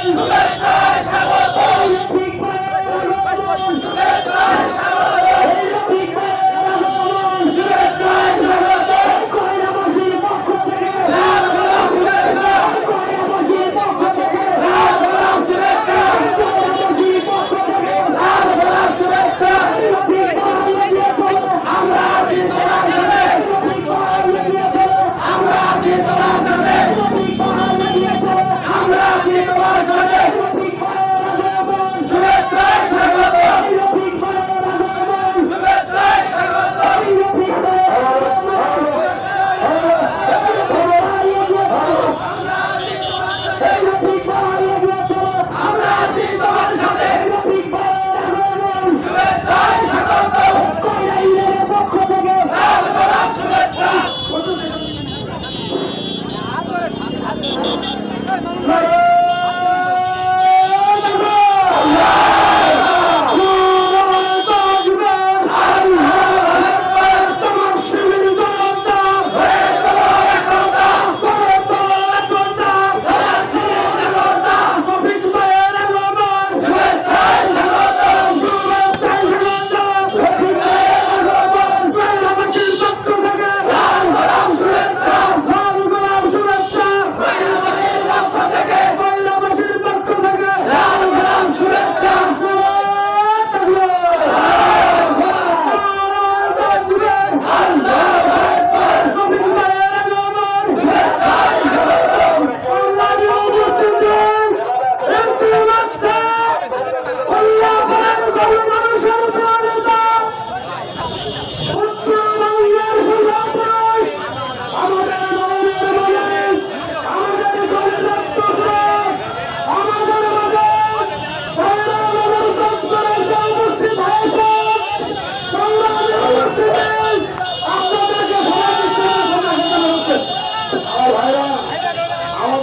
বন্ধুদের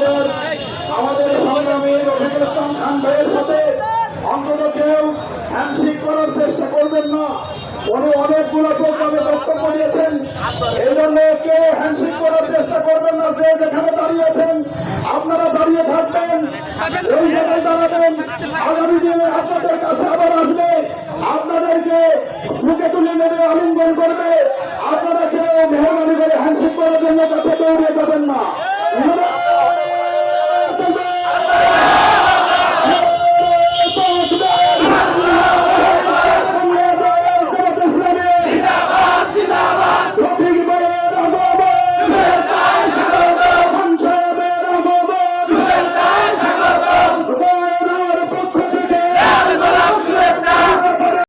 আমাদের আমাদের সংগ্রামী খান ভাইয়ের সাথে অন্তত কেউ হ্যান্ডশেক করার চেষ্টা করবেন না। উনি অনেকগুলো প্রোগ্রামে বক্তব্য দিয়েছেন। এই জন্য কেউ হ্যান্ডশেক করার চেষ্টা করবেন না, যে যেখানে দাঁড়িয়েছেন আপনারা দাঁড়িয়ে থাকবেন এই জায়গায় দাঁড়াবেন। আগামী দিনে আপনাদের কাছে আবার আসবে। আপনাদেরকে বুকে তুলে নেবে, আলিঙ্গন করবে। আপনারা কেউ মেহরবানি করে হ্যান্ডশেক করার জন্য কাছে দৌড়ে যাবেন না।